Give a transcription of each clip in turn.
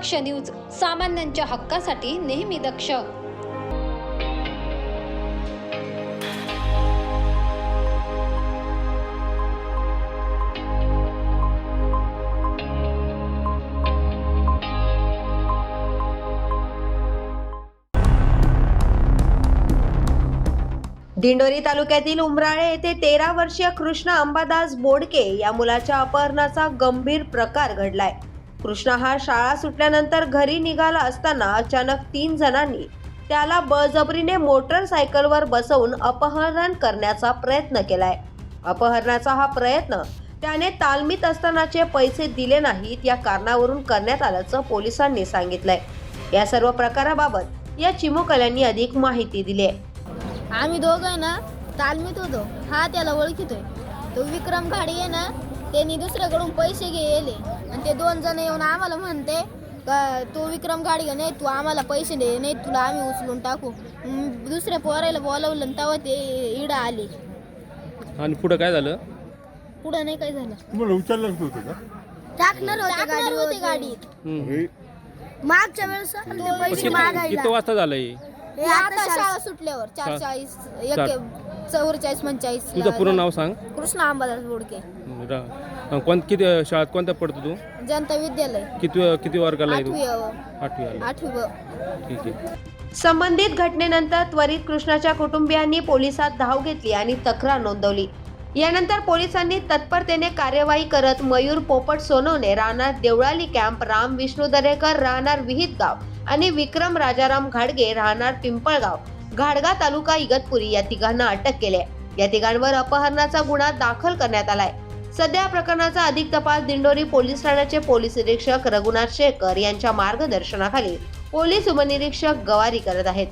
दक्ष news सामान्यांच्या हक्कासाठी नेहमी दक्ष. दिंडोरी तालुक्यातील उमराळे येथे तेरा वर्षीय कृष्ण अंबादास बोडके या मुलाच्या अपहरणाचा गंभीर प्रकार घडलाय. कृष्णा हा शाळा सुटल्यानंतर घरी निघाला असताना अचानक तीन जणांनी त्याला बळजबरीने मोटरसायकलवर बसवून अपहरण करण्याचा प्रयत्न केलाय. अपहरणाचा हा प्रयत्न त्याने तालमीत असतानाचे पैसे दिले नाहीत या कारणावरून करण्यात आल्याचं पोलिसांनी सांगितलंय. या सर्व प्रकाराबाबत या चिमुकल्यांनी अधिक माहिती दिली आहे. आम्ही दोघं आहे ना तालमीत होतो. हा त्याला ओळखितोय. तो विक्रम घाडी आहे ना त्यांनी दुसऱ्याकडून पैसे गेले आणि ते दोन जण येऊन आम्हाला म्हणते का तो विक्रम गाडी नाही तू आम्हाला पैसे दे नाही तुला आम्ही उचलून टाकू. मग दुसऱ्या पोरायला बोलवलं आणि तेव्हा ते इडं आले. आणि पुढं काय झालं? पुढं नाही काय झालं. तुम्हाला उचललं होतं का? टाकणार होते होते गाडीत हम्म. हे? मागच्या वेळेस किती किती वाजता झालं हे आता शाळा सुटल्यावर चार चाळीस चार. एक चौवेचाळीस पंचेचाळीस तुझं पूर्ण नाव सांग. कृष्ण अंबादास बोडके. रा- कोण किती शाळेत कोणत्या पडतो तू? जनता विद्यालय. किती किती वर्गाला आहे तू? आठवी अ, आठवी आला. आठवी ब ठीक आहे. संबंधित घटनेनंतर त्वरित कृष्णाच्या कुटुंबियांनी पोलिसात धाव घेतली आणि तक्रार नोंदवली. यानंतर पोलिसांनी तत्परतेने कार्यवाही करत मयूर पोपट सोनवणे राहणार देवळाली कॅम्प राम विष्णू दरेकर राहणार विहित गाव आणि विक्रम राजाराम घाडगे राहणार पिंपळगाव. घाडगा तालुका इगतपुरी या तिघांना अटक केली आहे. या तिघांवर अपहरणाचा गुन्हा दाखल करण्यात आलाय सध्या या प्रकरणाचा अधिक तपास दिंडोरी पोलीस ठाण्याचे पोलीस निरीक्षक रघुनाथ शेखर यांच्या मार्गदर्शनाखाली पोलीस उपनिरीक्षक गवारी करत आहेत.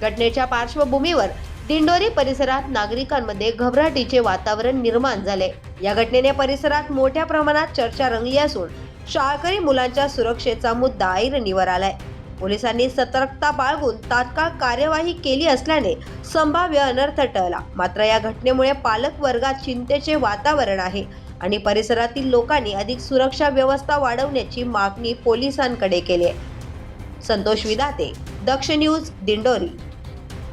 घटनेच्या पार्श्वभूमीवर दिंडोरी परिसरात नागरिकांमध्ये घबराटीचे वातावरण निर्माण झाले. या घटनेने परिसरात मोठ्या प्रमाणात चर्चा रंगली असून शाळकरी मुलांच्या सुरक्षेचा मुद्दा ऐरणीवर आलाय. पोलिसांनी सतर्कता बाळगून तात्काळ कार्यवाही केली असल्याने संभाव्य अनर्थ टळला. मात्र या घटनेमुळे पालक वर्गात चिंतेचे वातावरण आहे. आणि परिसरातील लोकांनी अधिक सुरक्षा व्यवस्था वाढवण्याची मागणी पोलिसांकडे केली आहे. संतोष विदाते दक्ष न्यूज दिंडोरी.